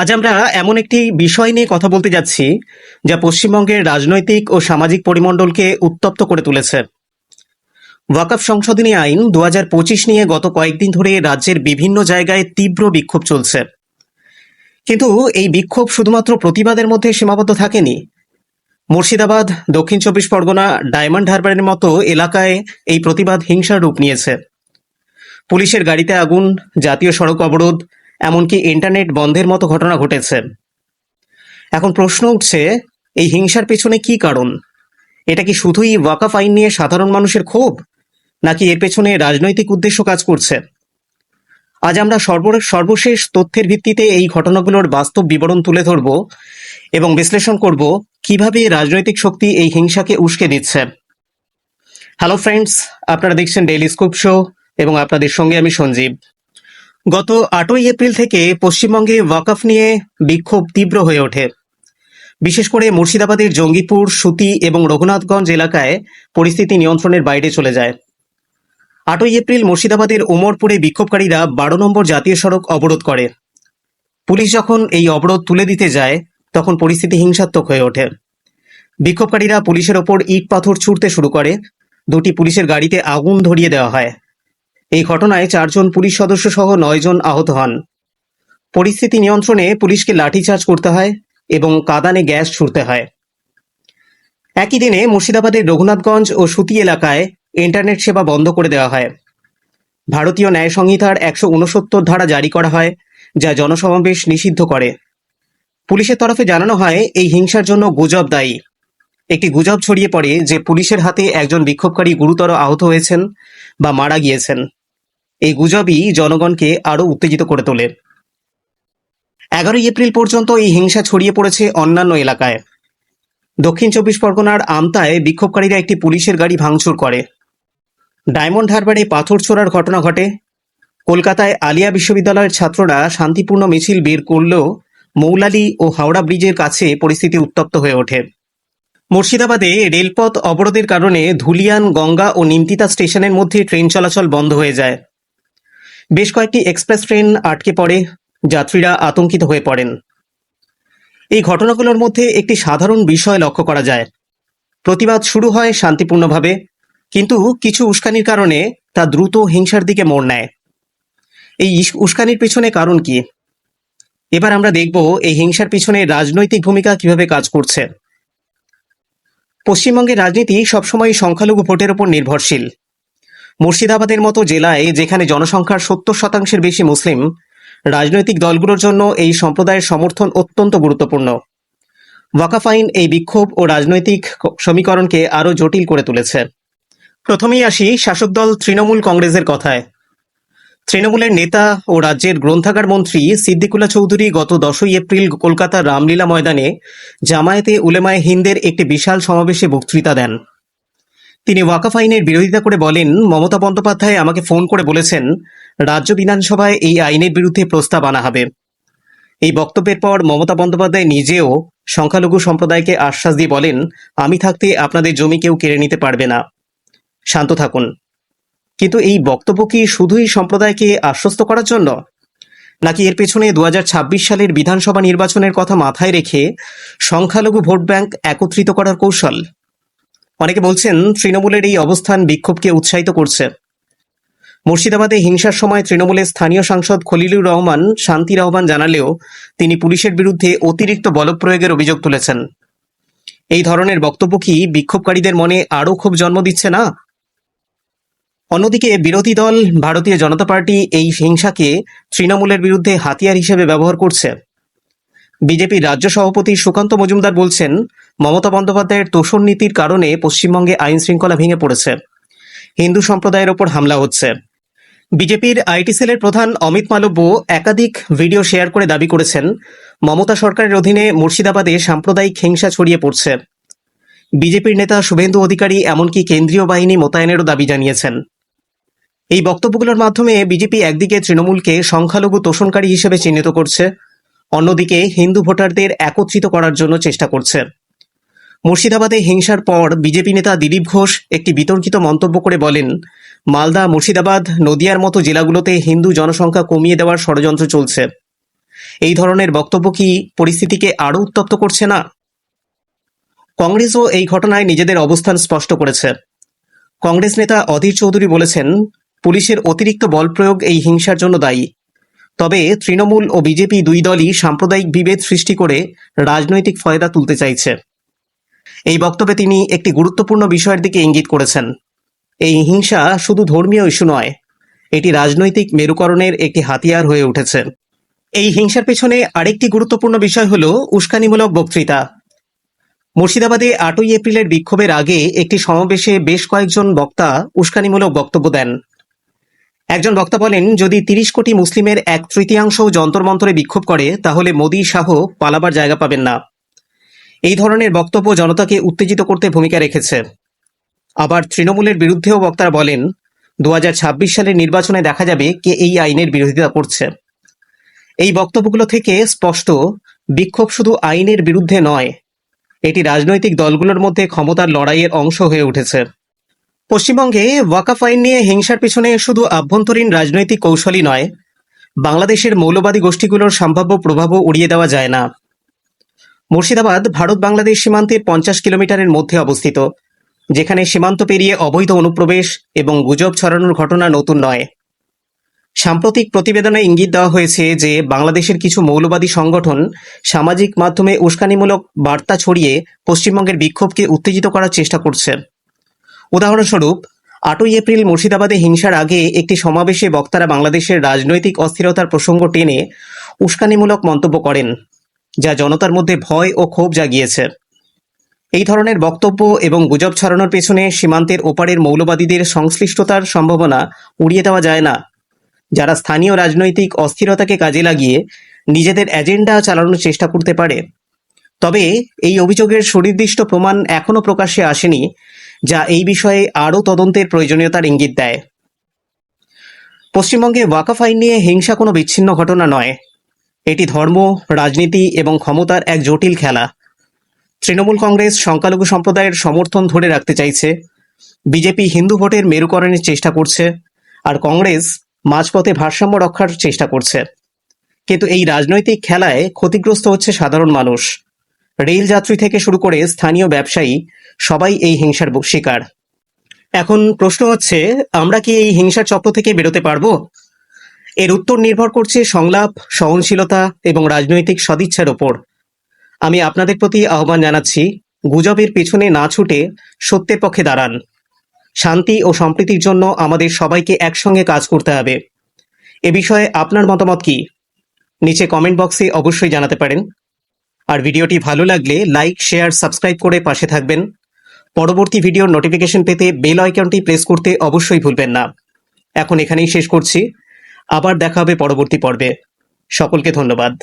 আজ আমরা এমন একটি বিষয় নিয়ে কথা বলতে যাচ্ছি, যা পশ্চিমবঙ্গের রাজনৈতিক ও সামাজিক পরিমণ্ডলকে উত্তপ্ত করে তুলেছে। ওয়াকফ সংশোধনী আইন দু হাজার পঁচিশ নিয়ে গত কয়েকদিন ধরে রাজ্যের বিভিন্ন জায়গায় তীব্র বিক্ষোভ চলছে। কিন্তু এই বিক্ষোভ শুধুমাত্র প্রতিবাদের মধ্যে সীমাবদ্ধ থাকেনি। মুর্শিদাবাদ, দক্ষিণ চব্বিশ পরগনা, ডায়মন্ড হারবারের মতো এলাকায় এই প্রতিবাদ হিংসার রূপ নিয়েছে। পুলিশের গাড়িতে আগুন, জাতীয় সড়ক অবরোধ এমনকি ইন্টারনেট বন্ধের মতো ঘটনা ঘটেছে। এখন প্রশ্ন উঠছে, এই হিংসার পেছনে কি কারণ? এটা কি শুধুই ওয়াকাফ আইন নিয়ে সাধারণ মানুষের ক্ষোভ, নাকি এর পেছনে রাজনৈতিক উদ্দেশ্য কাজ করছে? আজ আমরা সর্ব সর্বশেষ তথ্যের ভিত্তিতে এই ঘটনাগুলোর বাস্তব বিবরণ তুলে ধরব এবং বিশ্লেষণ করব কীভাবে রাজনৈতিক শক্তি এই হিংসাকে উস্কে দিচ্ছে। হ্যালো ফ্রেন্ডস আপনারা দেখছেন ডেইলি স্কুপ শো এবং আপনাদের সঙ্গে আমি সঞ্জীব। গত আটই এপ্রিল থেকে পশ্চিমবঙ্গে ওয়াকফ নিয়ে বিক্ষোভ তীব্র হয়ে ওঠে। বিশেষ করে মুর্শিদাবাদের জঙ্গিপুর, সুতি এবং রঘুনাথগঞ্জ এলাকায় পরিস্থিতি নিয়ন্ত্রণের বাইরে চলে যায়। আটই এপ্রিল মুর্শিদাবাদের উমরপুরে বিক্ষোভকারীরা বারো নম্বর জাতীয় সড়ক অবরোধ করে। পুলিশ যখন এই অবরোধ তুলে দিতে যায়, তখন পরিস্থিতি হিংসাত্মক হয়ে ওঠে। বিক্ষোভকারীরা পুলিশের ওপর ইট পাথর ছুঁড়তে শুরু করে। দুটি পুলিশের গাড়িতে আগুন ধরিয়ে দেওয়া হয়। এই ঘটনায় চারজন পুলিশ সদস্য সহ নয়জন আহত হন। পরিস্থিতি নিয়ন্ত্রণে পুলিশকে লাঠিচার্জ করতে হয় এবং কাদানে গ্যাস ছুড়তে হয়। একই দিনে মুর্শিদাবাদের রঘুনাথগঞ্জ ও সুতি এলাকায় ইন্টারনেট সেবা বন্ধ করে দেওয়া হয়। ভারতীয় ন্যায় সংহিতার একশো উনসত্তর ধারা জারি করা হয়, যা জনসমাবেশ নিষিদ্ধ করে। পুলিশের তরফে জানানো হয়, এই হিংসার জন্য গুজব দায়ী। একটি গুজব ছড়িয়ে পড়ে যে পুলিশের হাতে একজন বিক্ষোভকারী গুরুতর আহত হয়েছেন বা মারা গিয়েছেন। এই গুজবই জনগণকে আরও উত্তেজিত করে তোলে। এগারোই এপ্রিল পর্যন্ত এই হিংসা ছড়িয়ে পড়েছে অন্যান্য এলাকায়। দক্ষিণ চব্বিশ পরগনার আমতায় বিক্ষোভকারীরা একটি পুলিশের গাড়ি ভাঙচুর করে। ডায়মন্ড হারবারে পাথর ছোড়ার ঘটনা ঘটে। কলকাতায় আলিয়া বিশ্ববিদ্যালয়ের ছাত্ররা শান্তিপূর্ণ মিছিল বের করলেও মৌলালি ও হাওড়া ব্রিজের কাছে পরিস্থিতি উত্তপ্ত হয়ে ওঠে। মুর্শিদাবাদে রেলপথ অবরোধের কারণে ধুলিয়ান, গঙ্গা ও নিমতিতা স্টেশনের মধ্যে ট্রেন চলাচল বন্ধ হয়ে যায়। বেশ কয়েকটি এক্সপ্রেস ট্রেন আটকে পড়ে, যাত্রীরা আতঙ্কিত হয়ে পড়েন। এই ঘটনাগুলোর মধ্যে একটি সাধারণ বিষয় লক্ষ্য করা যায়। প্রতিবাদ শুরু হয় শান্তিপূর্ণভাবে, কিন্তু কিছু উস্কানির কারণে তা দ্রুত হিংসার দিকে মোড় নেয়। এই উস্কানির পিছনে কারণ কি? এবার আমরা দেখব এই হিংসার পিছনে রাজনৈতিক ভূমিকা কীভাবে কাজ করছে। পশ্চিমবঙ্গের রাজনীতি সবসময় সংখ্যালঘু ভোটের উপর নির্ভরশীল। মুর্শিদাবাদের মতো জেলায় যেখানে জনসংখ্যার সত্তর শতাংশের বেশি মুসলিম, রাজনৈতিক দলগুলোর জন্য এই সম্প্রদায়ের সমর্থন অত্যন্ত গুরুত্বপূর্ণ। ওয়াকাফ আইন এই বিক্ষোভ ও রাজনৈতিক সমীকরণকে আরও জটিল করে তুলেছে। প্রথমেই আসি শাসক দল তৃণমূল কংগ্রেসের কথায়। তৃণমূলের নেতা ও রাজ্যের গ্রন্থাগার মন্ত্রী সিদ্দিকুল্লা চৌধুরী গত দশই এপ্রিল কলকাতার রামলীলা ময়দানে জামায়াতে উলেমায়ে হিন্দের একটি বিশাল সমাবেশে বক্তৃতা দেন। তিনি ওয়াকাফ আইনের বিরোধিতা করে বলেন, মমতা বন্দ্যোপাধ্যায় আমাকে ফোন করে বলেছেন, রাজ্য বিধানসভায় এই আইনের বিরুদ্ধে প্রস্তাব আনা হবে। এই বক্তব্যের পর মমতা বন্দ্যোপাধ্যায় নিজেও সংখ্যালঘু সম্প্রদায়কে আশ্বাস দিয়ে বলেন, আমি থাকতে আপনাদের জমি কেউ কেড়ে নিতে পারবে না। শান্ত থাকুন। কিন্তু এই বক্তব্য কি শুধুই সম্প্রদায়কে আশ্বস্ত করার জন্য? নাকি এর পেছনে দু হাজার ছাব্বিশ সালের বিধানসভা নির্বাচনের কথা মাথায় রেখে সংখ্যালঘু ভোট ব্যাংক একত্রিত করার কৌশল? অনেকে বলছেন তৃণমূলের এই অবস্থান বিক্ষোভকে উৎসাহিত করছে। মুর্শিদাবাদে হিংসার সময় তৃণমূলের স্থানীয় সাংসদ খলিলুর রহমান শান্তির আহ্বান জানালেও তিনি পুলিশের বিরুদ্ধে অতিরিক্ত বলপ্রয়োগের অভিযোগ তুলেছেন। এই ধরনের বক্তব্য কি বিক্ষোভকারীদের মনে আরও ক্ষোভ জন্ম দিচ্ছে না? অন্যদিকে বিরোধী দল, ভারতীয় জনতা পার্টি এই হিংসাকে তৃণমূলের বিরুদ্ধে হাতিয়ার হিসেবে ব্যবহার করছে। বিজেপির রাজ্য সভাপতি সুকান্ত মজুমদার বলছেন, মমতা বন্দ্যোপাধ্যায়ের তোষণ নীতির কারণে পশ্চিমবঙ্গে আইন শৃঙ্খলা ভেঙে পড়েছে। হিন্দু সম্প্রদায়ের ওপর হামলা হচ্ছে। বিজেপির আইটি সেলের প্রধান অমিত মালব্য একাধিক ভিডিও শেয়ার করে দাবি করেছেন, মমতা সরকারের অধীনে মুর্শিদাবাদে সাম্প্রদায়িক হিংসা ছড়িয়ে পড়ছে। বিজেপির নেতা শুভেন্দু অধিকারী এমনকি কেন্দ্রীয় বাহিনী মোতায়েনেরও দাবি জানিয়েছেন। এই বক্তব্যগুলোর মাধ্যমে বিজেপি একদিকে তৃণমূলকে সংখ্যালঘু তোষণকারী হিসেবে চিহ্নিত করছে অন্যদিকে হিন্দু ভোটারদের একত্রিত করার জন্য চেষ্টা করছে মুর্শিদাবাদে হিংসার পর বিজেপি নেতা দিলীপ ঘোষ একটি বিতর্কিত মন্তব্য করে বলেন, মালদা, মুর্শিদাবাদ, নদিয়ার মতো জেলাগুলোতে হিন্দু জনসংখ্যা কমিয়ে দেওয়ার ষড়যন্ত্র চলছে। এই ধরনের বক্তব্য কি পরিস্থিতিকে আরও উত্তপ্ত করছে না? কংগ্রেসও এই ঘটনায় নিজেদের অবস্থান স্পষ্ট করেছে। কংগ্রেস নেতা অধীর চৌধুরী বলেছেন, পুলিশের অতিরিক্ত বল প্রয়োগ এই হিংসার জন্য দায়ী। তবে তৃণমূল ও বিজেপি দুই দলই সাম্প্রদায়িক বিভেদ সৃষ্টি করে রাজনৈতিক ফয়দা তুলতে চাইছে। এই বক্তব্যে তিনি একটি গুরুত্বপূর্ণ বিষয়ের দিকে ইঙ্গিত করেছেন। এই হিংসা শুধু ধর্মীয় ইস্যু নয়, এটি রাজনৈতিক মেরুকরণের একটি হাতিয়ার হয়ে উঠেছে। এই হিংসার পেছনে আরেকটি গুরুত্বপূর্ণ বিষয় হল উস্কানিমূলক বক্তৃতা। মুর্শিদাবাদে আটই এপ্রিলের বিক্ষোভের আগে একটি সমাবেশে বেশ কয়েকজন বক্তা উস্কানিমূলক বক্তব্য দেন। একজন বক্তা বলেন, যদি তিরিশ কোটি মুসলিমের এক তৃতীয়াংশ যন্তরমন্তরে বিক্ষোভ করে, তাহলে মোদী শাহ পালাবার জায়গা পাবেন না। এই ধরনের বক্তব্য জনতাকে উত্তেজিত করতে ভূমিকা রেখেছে। আবার তৃণমূলের বিরুদ্ধেও বক্তারা বলেন দু হাজার ছাব্বিশ সালের নির্বাচনে দেখা যাবে কে এই আইনের বিরোধিতা করছে। এই বক্তব্যগুলো থেকে স্পষ্ট, বিক্ষোভ শুধু আইনের বিরুদ্ধে নয়, এটি রাজনৈতিক দলগুলোর মধ্যে ক্ষমতার লড়াইয়ের অংশ হয়ে উঠেছে। পশ্চিমবঙ্গে ওয়াকাফ আইন নিয়ে হিংসার পিছনে শুধু আভ্যন্তরীণ রাজনৈতিক কৌশলই নয়, বাংলাদেশের মৌলবাদী গোষ্ঠীগুলোর সম্ভাব্য প্রভাবও উড়িয়ে দেওয়া যায় না। মুর্শিদাবাদ, ভারত বাংলাদেশ সীমান্তের পঞ্চাশ কিলোমিটারের মধ্যে অবস্থিত, যেখানে সীমান্ত পেরিয়ে অবৈধ অনুপ্রবেশ এবং গুজব ছড়ানোর ঘটনা নতুন নয়। সাম্প্রতিক প্রতিবেদনে ইঙ্গিত দেওয়া হয়েছে যে, বাংলাদেশের কিছু মৌলবাদী সংগঠন সামাজিক মাধ্যমে উস্কানিমূলক বার্তা ছড়িয়ে পশ্চিমবঙ্গের বিক্ষোভকে উত্তেজিত করার চেষ্টা করছে। উদাহরণস্বরূপ, আটই এপ্রিল মুর্শিদাবাদে হিংসার আগে একটি সমাবেশে বক্তারা বাংলাদেশের রাজনৈতিক অস্থিরতার প্রসঙ্গ টেনে উস্কানিমূলক মন্তব্য করেন, যা জনতার মধ্যে ভয় ও ক্ষোভ জাগিয়েছে। এই ধরনের বক্তব্য এবং গুজব ছড়ানোর পেছনে সীমান্তের ওপারের মৌলবাদীদের সংশ্লিষ্টতার সম্ভাবনা উড়িয়ে দেওয়া যায় না। যারা স্থানীয় রাজনৈতিক অস্থিরতাকে কাজে লাগিয়ে নিজেদের এজেন্ডা চালানোর চেষ্টা করতে পারে। তবে এই অভিযোগের সুনির্দিষ্ট প্রমাণ এখনও প্রকাশ্যে আসেনি যা এই বিষয়ে আরও তদন্তের প্রয়োজনীয়তার ইঙ্গিত দেয়। পশ্চিমবঙ্গে ওয়াকাফ আইন নিয়ে হিংসা কোনো বিচ্ছিন্ন ঘটনা নয়। এটি ধর্ম, রাজনীতি এবং ক্ষমতার এক জটিল খেলা। তৃণমূল কংগ্রেস সংখ্যালঘু সম্প্রদায়ের সমর্থন ধরে রাখতে চাইছে। বিজেপি হিন্দু ভোটের মেরুকরণের চেষ্টা করছে আর কংগ্রেস মাঝপথে ভারসাম্য রক্ষার চেষ্টা করছে। কিন্তু এই রাজনৈতিক খেলায় ক্ষতিগ্রস্ত হচ্ছে সাধারণ মানুষ। রেল যাত্রী থেকে শুরু করে স্থানীয় ব্যবসায়ী সবাই এই হিংসার শিকার। এখন প্রশ্ন হচ্ছে, আমরা কি এই হিংসার চক্র থেকে বেরোতে পারব? এর উত্তর নির্ভর করছে সংলাপ, সহনশীলতা এবং রাজনৈতিক সদিচ্ছার ওপর। আমি আপনাদের প্রতি আহ্বান জানাচ্ছি, গুজবের পেছনে না ছুটে সত্যের পক্ষে দাঁড়ান। শান্তি ও সম্প্রীতির জন্য আমাদের সবাইকে একসঙ্গে কাজ করতে হবে। এ বিষয়ে আপনার মতামত কি? নিচে কমেন্ট বক্সে অবশ্যই জানাতে পারেন। আর ভিডিওটি ভালো লাগলে লাইক, শেয়ার, সাবস্ক্রাইব করে পাশে থাকবেন। পরবর্তী ভিডিওর নোটিফিকেশন পেতে বেল আইকনটি প্রেস করতে অবশ্যই ভুলবেন না। এখন এখানেই শেষ করছি। আবার দেখা হবে পরবর্তী পর্বে। সকলকে ধন্যবাদ।